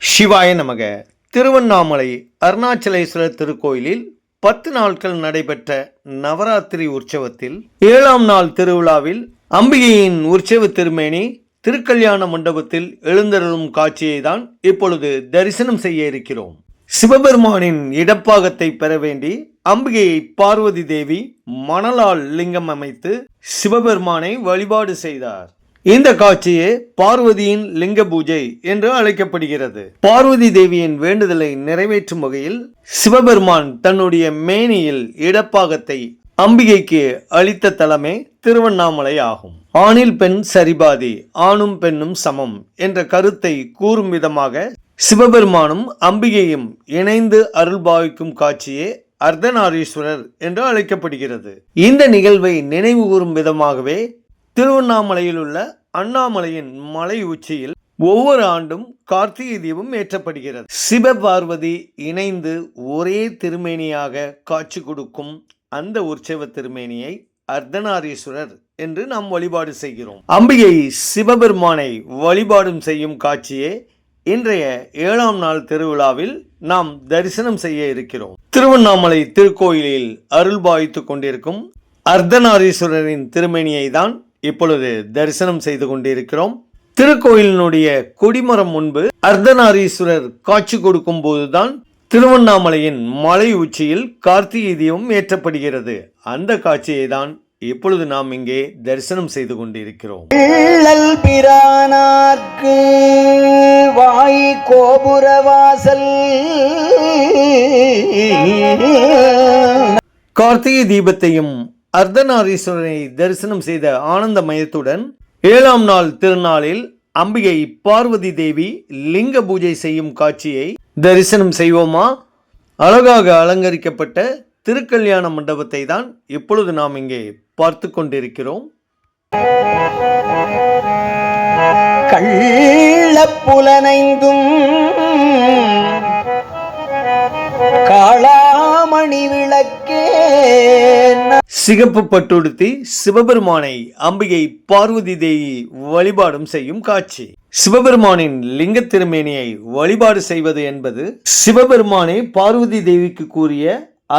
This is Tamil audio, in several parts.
சிவாய நமக. திருவண்ணாமலை அருணாச்சலேஸ்வரர் திருக்கோயிலில் பத்து நாட்கள் நடைபெற்ற நவராத்திரி உற்சவத்தில் ஏழாம் நாள் திருவிழாவில் அம்பிகையின் உற்சவ திருமேனி திருக்கல்யாண மண்டபத்தில் எழுந்தருளும் காட்சியை தான் இப்பொழுது தரிசனம் செய்ய இருக்கிறோம். சிவபெருமானின் இடப்பாகத்தை பெற வேண்டி அம்பிகையை பார்வதி தேவி மணலால் லிங்கம் அமைத்து சிவபெருமானை வழிபாடு செய்தார். இந்த காட்சியே பார்வதியின் லிங்க பூஜை என்று அழைக்கப்படுகிறது. பார்வதி தேவியின் வேண்டுதலை நிறைவேற்றும் வகையில் சிவபெருமான் தன்னுடைய மேனியில் இடப்பாகத்தை அம்பிகைக்கு அளித்த தலமே திருவண்ணாமலை ஆகும். ஆணில் பெண் சரிபாதி ஆணும் பெண்ணும் சமம் என்ற கருத்தை கூறும் விதமாக சிவபெருமானும் அம்பிகையும் இணைந்து அருள்பாவிக்கும் காட்சியே அர்த்தநாரீஸ்வரர் என்று அழைக்கப்படுகிறது. இந்த நிகழ்வை நினைவு கூறும் விதமாகவே திருவண்ணாமலையில் உள்ள அண்ணாமலையின் மலை உச்சியில் ஒவ்வொரு ஆண்டும் கார்த்திகை தீபம் ஏற்றப்படுகிறது. சிவபார்வதி இணைந்து ஒரே திருமேனியாக காட்சி கொடுக்கும் அந்த உற்சவ திருமேனியை அர்த்தநாரீஸ்வரர் என்று நாம் வழிபாடு செய்கிறோம். அம்பிகை சிவபெருமானை வழிபாடும் செய்யும் காட்சியே இன்றைய ஏழாம் நாள் திருவிழாவில் நாம் தரிசனம் செய்ய இருக்கிறோம். திருவண்ணாமலை திருக்கோயிலில் அருள் பாவித்துக் கொண்டிருக்கும் அர்த்தநாரீஸ்வரரின் திருமேனியை தான் இப்பொழுது தரிசனம் செய்து கொண்டிருக்கிறோம். திருக்கோயிலினுடைய கொடிமரம் முன்பு அர்த்தநாரீஸ்வரர் காட்சி கொடுக்கும் போதுதான் திருவண்ணாமலையின் மலை உச்சியில் கார்த்திகை தீபம் ஏற்றப்படுகிறது. அந்த காட்சியை தான் இப்பொழுது நாம் இங்கே தரிசனம் செய்து கொண்டிருக்கிறோம். பிரானார்க்கு வாய் கோபுரவாசல் கார்த்திகை தீபத்தையும் அர்த்தநாரீஸ்வரனை தரிசனம் செய்த ஆனந்த மயத்துடன் ஏழாம் நாள் திருநாளில் அம்பிகை பார்வதி தேவி லிங்க பூஜை செய்யும் காட்சியை தரிசனம் செய்வோமா? அழகாக அலங்கரிக்கப்பட்ட திருக்கல்யாண மண்டபத்தை தான் இப்பொழுது நாம் இங்கே பார்த்து கொண்டிருக்கிறோம். கள்ளப்புலனைந்தும் மணி விளக்கே. சிகப்பு பட்டுடுத்தி சிவபெருமானை அம்பிகை பார்வதி தேவி வழிபாடும் செய்யும் காட்சி. சிவபெருமானின் லிங்க திருமேனியை வழிபாடு செய்வது என்பது சிவபெருமானை பார்வதி தேவிக்கு கூறிய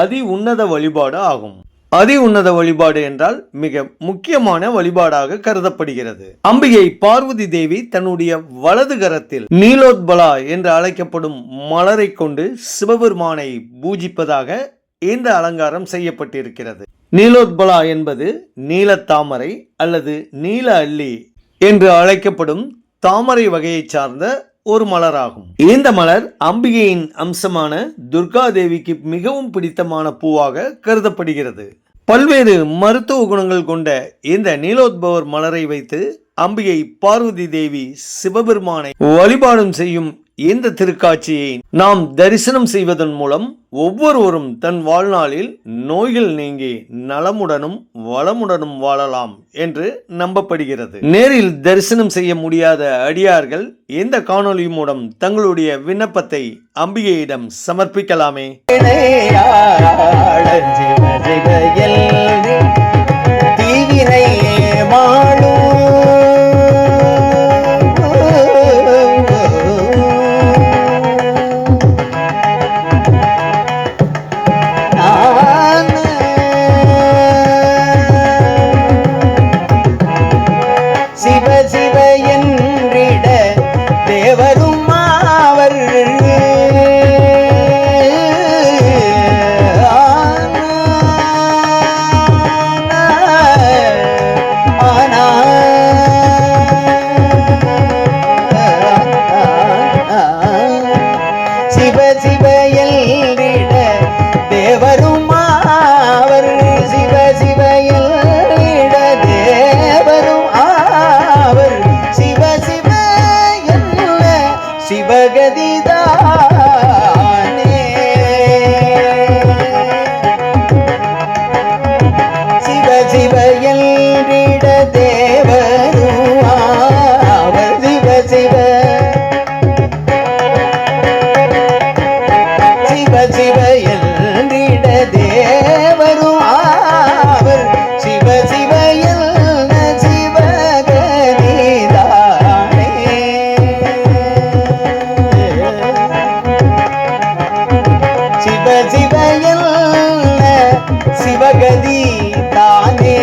அதி உன்னத வழிபாடு ஆகும். அதி உன்னத வழிபாடு என்றால் மிக முக்கியமான வழிபாடாக கருதப்படுகிறது. அம்பிகை பார்வதி தேவி தன்னுடைய வலது கரத்தில் நீலோத்பலா என்று அழைக்கப்படும் மலரை கொண்டு சிவபெருமானை பூஜிப்பதாக இந்த அலங்காரம் செய்யப்பட்டிருக்கிறது. நீலோத்பலா என்பது நீலத்தாமரை அல்லது நீல அல்லி என்று அழைக்கப்படும் தாமரை வகையைச் சார்ந்த ஒரு மலராகும். இந்த மலர் அம்பிகையின் அம்சமான துர்கா தேவிக்கு மிகவும் பிடித்தமான பூவாக கருதப்படுகிறது. பல்வேறு மருத்துவ குணங்கள் கொண்ட இந்த நீலோத்பவர் மலரை வைத்து அம்பிகை பார்வதி தேவி சிவபெருமானை வழிபாடும் செய்யும் இந்த திருக்காட்சியை நாம் தரிசனம் செய்வதன் மூலம் ஒவ்வொருவரும் தன் வாழ்நாளில் நோய்கள் நீங்கி நலமுடனும் வளமுடனும் வாழலாம் என்று நம்பப்படுகிறது. நேரில் தரிசனம் செய்ய முடியாத அடியார்கள் இந்த காணொளி மூலம் தங்களுடைய விண்ணப்பத்தை அம்பிகையிடம் சமர்ப்பிக்கலாமே? தீவினை மாளும் சிவ சிவ என்றிட தேவரும் அவர் சிவ சிவகதி தானே.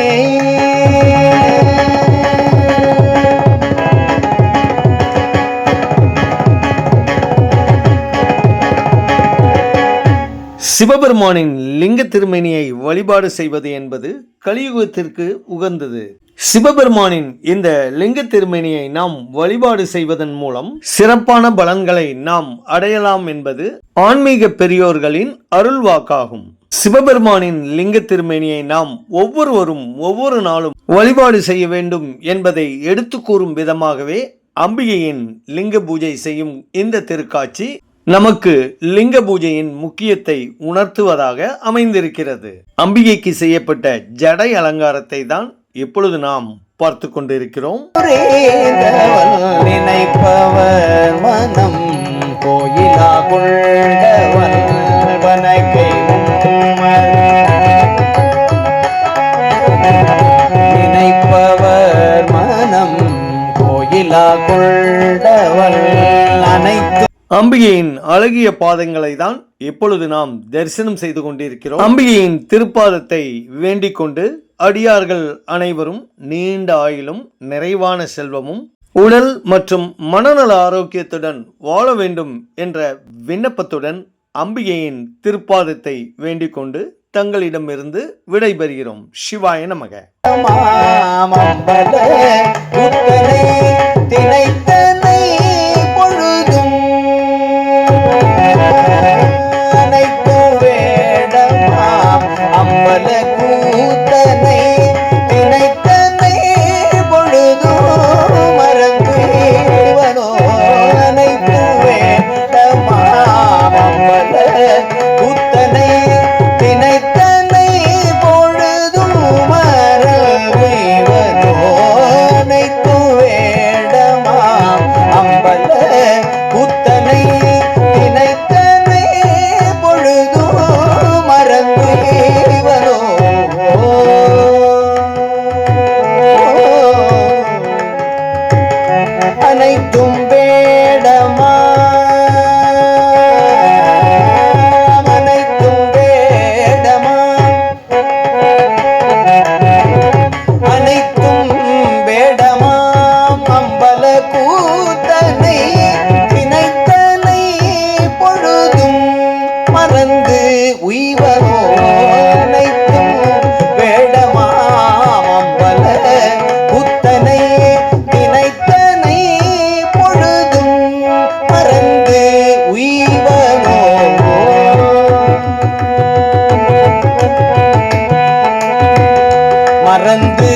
சிவபெருமானின் லிங்க திருமணியை வழிபாடு செய்வது என்பது கலியுகத்திற்கு உகந்தது. சிவபெருமானின் இந்த லிங்க திருமணியை நாம் வழிபாடு செய்வதன் மூலம் சிறப்பான பலன்களை நாம் அடையலாம் என்பது ஆன்மீக பெரியோர்களின் அருள்வாக்காகும் சிவபெருமானின் லிங்க திருமேனியை நாம் ஒவ்வொருவரும் ஒவ்வொரு நாளும் வழிபாடு செய்ய வேண்டும் என்பதை எடுத்து கூறும் விதமாகவே அம்பிகையின் லிங்க பூஜை செய்யும் இந்த திருக்காட்சி நமக்கு லிங்க பூஜையின் முக்கியத்தை உணர்த்துவதாக அமைந்திருக்கிறது. அம்பிகைக்கு செய்யப்பட்ட ஜடை அலங்காரத்தை தான் இப்பொழுது நாம் பார்த்து கொண்டிருக்கிறோம் நினைப்பவர் மனம் கோயிலா. நினைப்பவர் மனம் கோயிலா அனைத்து அம்பிகையின் அழகிய பாதங்களை தான் இப்பொழுது நாம் தரிசனம் செய்து கொண்டிருக்கிறோம் அம்பிகையின் திருப்பாதத்தை வேண்டிக் கொண்டு அடியார்கள் அனைவரும் நீண்ட ஆயுளும் நிறைவான செல்வமும் உடல் மற்றும் மனநல ஆரோக்கியத்துடன் வாழ வேண்டும் என்ற விண்ணப்பத்துடன் அம்பிகையின் திருப்பாதத்தை வேண்டிக் கொண்டு தங்களிடமிருந்து விடைபெறுகிறோம். சிவாய நமக. அனைத்தும் வே மறந்து